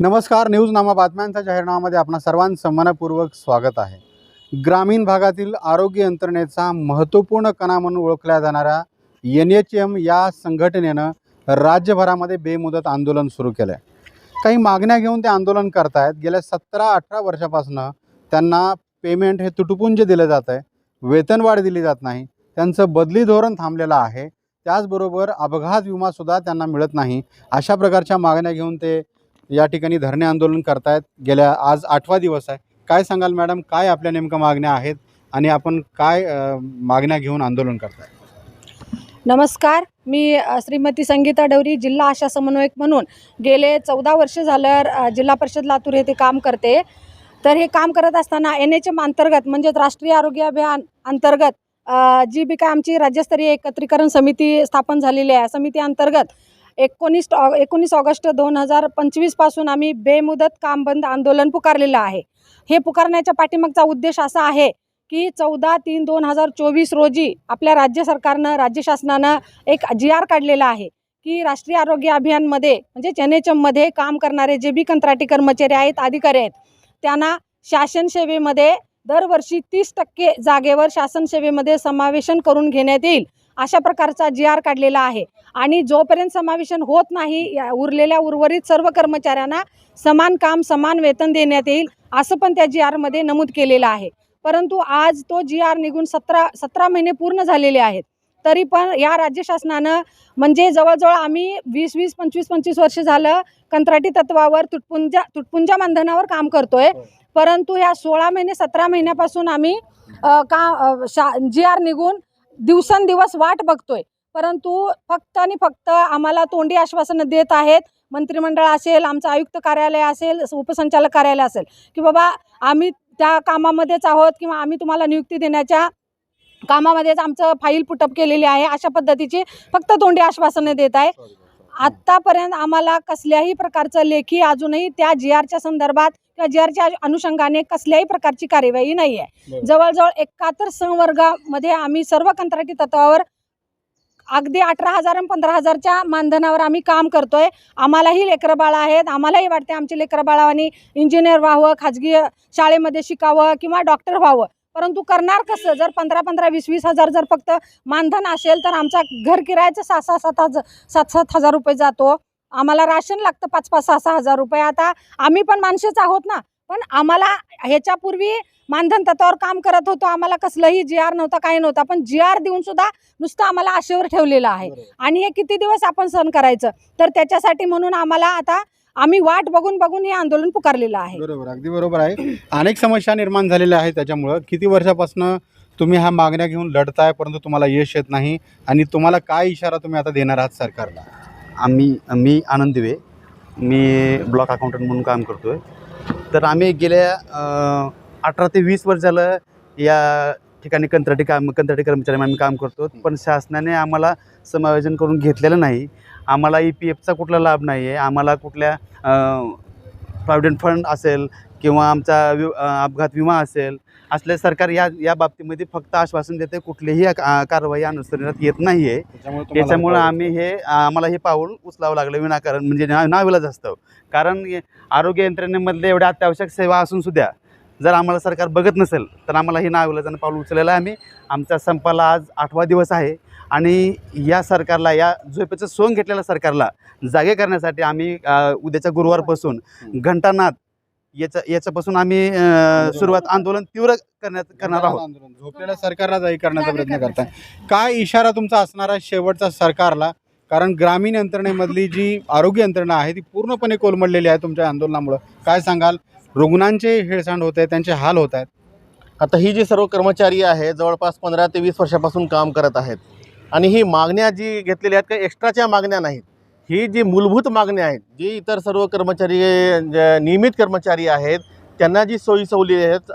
नमस्कार न्यूजनामा बातम्यांच्या जाहीरनाम्यामध्ये आपणा सर्वांचं मनपूर्वक स्वागत आहे. ग्रामीण भागातील आरोग्य यंत्रणेचा महत्त्वपूर्ण कणा म्हणून ओळखल्या जाणाऱ्या एन एच एम या संघटनेनं राज्यभरामध्ये बेमुदत आंदोलन सुरू केलं आहे काही मागण्या घेऊन ते आंदोलन करतायत. गेल्या सतरा अठरा वर्षापासून त्यांना पेमेंट हे तुटपुंज दिलं जात आहे वेतनवाढ दिली जात नाही. त्यांचं बदली धोरण थांबलेलं आहे. त्याचबरोबर अपघात विमासुद्धा त्यांना मिळत नाही. अशा प्रकारच्या मागण्या घेऊन ते या ठिकाणी धरणे आंदोलन करतायत. गेल्या आज आठवा दिवस आहे. काय सांगाल मॅडम? काय आपल्या नेमक्या मागण्या आहेत? आणि आपण काय मागण्या घेऊन आंदोलन करताय? नमस्कार. मी श्रीमती संगीता डवरी जिल्हा आशा समन्वयक म्हणून गेले चौदा वर्ष झालं जिल्हा परिषद लातूर येथे काम करते. तर हे काम करत असताना एन एच एम अंतर्गत म्हणजेच राष्ट्रीय आरोग्य अभियान अंतर्गत जी बी काय आमची राज्यस्तरीय एकत्रीकरण समिती स्थापन झालेली आहे. समिती अंतर्गत एकोणीस ऑ एकोणीस ऑगस्ट दोन हजार पंचवीसपासून आम्ही बेमुदत काम बंद आंदोलन पुकारलेलं आहे. हे पुकारण्याच्या पाठीमागचा उद्देश असा आहे की चौदा तीन दोन हजार चोवीस रोजी आपल्या राज्य सरकारनं राज्य शासनानं एक जी आर काढलेला आहे की राष्ट्रीय आरोग्य अभियानमध्ये म्हणजे चेनेचममध्ये काम करणारे जे बी कंत्राटी कर्मचारी आहेत अधिकारी आहेत त्यांना शासन सेवेमध्ये दरवर्षी तीस टक्के जागेवर शासन सेवेमध्ये समावेशन करून घेण्यात येईल. अशा प्रकारचा जी आर काढलेला आहे. आणि जोपर्यंत समावेशन होत नाही या उरलेल्या उर्वरित सर्व कर्मचाऱ्यांना समान काम समान वेतन देण्यात येईल असं पण त्या जी आरमध्ये नमूद केलेलं आहे. परंतु आज तो जी आर निघून सतरा सतरा महिने पूर्ण झालेले आहेत. तरी पण या राज्य शासनानं म्हणजे जवळजवळ आम्ही वीस वीस पंचवीस पंचवीस वर्ष झालं कंत्राटी तत्वावर तुटपुंजा तुटपुंजा मानधनावर काम करतोय. होय. परंतु ह्या सोळा महिने सतरा महिन्यापासून आम्ही का शा जी आर निघून दिवसेंदिवस वाट बघतोय. परंतु फक्त आणि फक्त आम्हाला तोंडी आश्वासनं देत आहेत. मंत्रिमंडळ असेल आमचं आयुक्त कार्यालय असेल उपसंचालक कार्यालय असेल की बाबा आम्ही त्या कामामध्येच आहोत किंवा आम्ही तुम्हाला नियुक्ती देण्याच्या कामामध्येच आमचं फाईल पुटअप केलेली आहे अशा पद्धतीची फक्त तोंडी आश्वासनं देत आहे. आत्तापर्यंत आम्हाला कसल्याही प्रकारचं लेखी अजूनही त्या जी आरच्या संदर्भात किंवा अनुषंगाने कसल्याही प्रकारची कार्यवाही नाही आहे. जवळजवळ एकाहत्तर संवर्गामध्ये आम्ही सर्व कंत्राटी तत्वावर अगदी अठरा हजार आणि पंधरा हजारच्या मानधनावर आम्ही काम करतोय. आम्हालाही लेकरं बाळं आहेत. आम्हालाही वाटते आमची लेकरं बाळावानी इंजिनियर व्हावं खाजगी शाळेमध्ये शिकावं किंवा डॉक्टर व्हावं. परंतु करणार कसं? जर पंधरा पंधरा वीस वीस हजार जर फक्त मानधन असेल तर आमचा घर किरायचं सहा सहा सात हजार सात सात हजार रुपये जातो. आम्हाला राशन लागतं पाच पाच सहा सहा हजार रुपये. आता आम्ही पण माणसेच आहोत ना. पण आम्हाला ह्याच्यापूर्वी मानधन तत्वावर काम करत होतो. आम्हाला कसलंही जी आर नव्हता काही नव्हता. पण जी आर देऊन सुद्धा नुसतं आम्हाला आशेवर ठेवलेलं आहे. आणि हे किती दिवस आपण सहन करायचं? तर त्याच्यासाठी म्हणून आम्हाला आता आम्ही वाट बघून बघून हे आंदोलन पुकारलेलं आहे. बरोबर अगदी बरोबर आहे. अनेक समस्या निर्माण झालेल्या आहेत त्याच्यामुळं. किती वर्षापासून तुम्ही ह्या मागण्या घेऊन लढताय परंतु तुम्हाला यश येत नाही आणि तुम्हाला काय इशारा तुम्ही आता देणार आहात सरकारला? आम्ही मी आनंद दिवे मी ब्लॉक अकाउंटंट म्हणून काम करतो आहे तर आम्ही गेल्या अठरा ते वीस वर्ष झालं या ठिकाणी कंत्राटी काम कंत्राटी कर्मचारी आम्ही काम करतो. पण शासनाने आम्हाला समायोजन करून घेतलेलं नाही. आम्हाला ई पी एफचा कुठला लाभ नाही आहे आम्हाला कुठल्या प्रॉव्हिडंट फंड असेल किंवा आमचा वि अपघात विमा असेल असले सरकार या या बाबतीमध्ये फक्त आश्वासन देते कुठलीही कारवाई अनुसरणात येत नाही आहे त्याच्यामुळे आम्ही हे आम्हाला हे पाऊल उचलावं लागलं विनाकारण म्हणजे ना नाविलाज असतं. कारण आरोग्य यंत्रणेमधले एवढ्या अत्यावश्यक सेवा असून सुद्धा जर आम्हाला सरकार बघत नसेल तर आम्हाला हे नाविलाजानं पाऊल उचलेलं आहे आम्ही. आमच्या संपाला आज आठवा दिवस आहे आणि या सरकारला या झोपेचं सोंग घेतलेल्या सरकारला जागे करण्यासाठी आम्ही उद्याच्या गुरुवारपासून घंटानाद याच्या याच्यापासून आम्ही अ, सुरुवात आंदोलन तीव्र करण्यात करणार आहोत. आंदोलन. झोपलेल्या सरकारला जाई करण्याचा प्रयत्न करताय. काय इशारा तुमचा असणार आहे शेवटचा सरकारला? कारण ग्रामीण यंत्रणेमधली जी आरोग्य यंत्रणा आहे ती पूर्णपणे कोलमडलेली आहे तुमच्या आंदोलनामुळं. काय सांगाल? रुग्णांचे हेळसांड होत आहे त्यांचे हाल होत आहेत. आता ही जी सर्व कर्मचारी आहे जवळपास पंधरा ते वीस वर्षापासून काम करत आहेत. आणि ही मागण्या जी घेतलेल्या आहेत काही एक्स्ट्राच्या मागण्या नाहीत. ही जी मूलभूत मागणी आहेत जी इतर सर्व कर्मचारी नियमित कर्मचारी आहेत त्यांना जी सोयी सवलती आहेत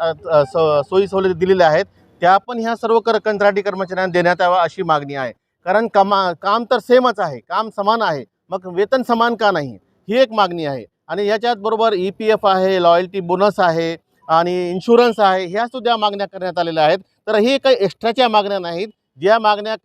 स- सोयी सवलती दिलेल्या आहेत त्या पण ह्या सर्व कर कंत्राटी कर्मचाऱ्यांना देण्यात यावं अशी मागणी आहे. कारण कमा काम तर सेमच आहे काम समान आहे मग वेतन समान का नाही? ही एक मागणी आहे. आणि याच्यात बरोबर ई पी एफ आहे लॉयल्टी बोनस आहे आणि इन्शुरन्स आहे ह्या सुद्धा मागण्या करण्यात आलेल्या आहेत. तर हे काही एक्स्ट्राच्या मागण्या नाहीत. ज्या मागण्या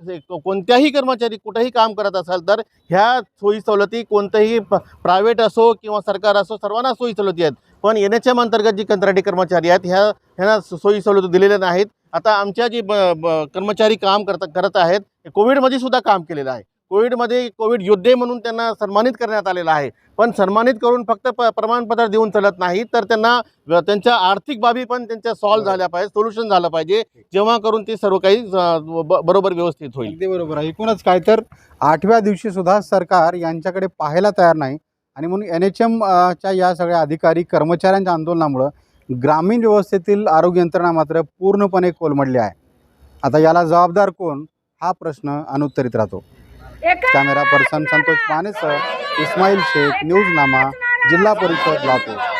कोणत्याही कर्मचारी कुठेही काम करत असाल तर ह्या सोयी सवलती कोणतंही प्रायव्हेट असो किंवा सरकार असो सर्वांना सोयी सवलती आहेत. पण एन एच एम अंतर्गत जी कंत्राटी कर्मचारी आहेत ह्या ह्यांना सोयी सवलती दिलेल्या नाहीत. आता आमच्या जी ब ब कर्मचारी काम करत करत आहेत कोविडमध्ये सुद्धा काम केलेलं आहे. कोविडमध्ये कोविड योद्धे म्हणून त्यांना सन्मानित करण्यात आलेलं आहे. पण सन्मानित करून फक्त प प्रमाणपत्र देऊन चालत नाही तर त्यांना त्यांच्या आर्थिक बाबी पण त्यांच्या सॉल्व्ह झाल्या पाहिजे सोल्युशन झालं पाहिजे. जेव्हा करून ते सर्व काही बरोबर व्यवस्थित होईल. अगदी बरोबर आहे. एकूणच काय तर आठव्या दिवशी सुद्धा सरकार यांच्याकडे पाहायला तयार नाही आणि म्हणून एन एच एम च्या या सगळ्या अधिकारी कर्मचाऱ्यांच्या आंदोलनामुळं ग्रामीण व्यवस्थेतील आरोग्य यंत्रणा मात्र पूर्णपणे कोलमडली आहे. आता याला जबाबदार कोण? हा प्रश्न अनुत्तरित राहतो. कॅमेरा पर्सन संतोष पानेसह इस्माईल शेख न्यूज नामा जिल्हा परिषद लातूर.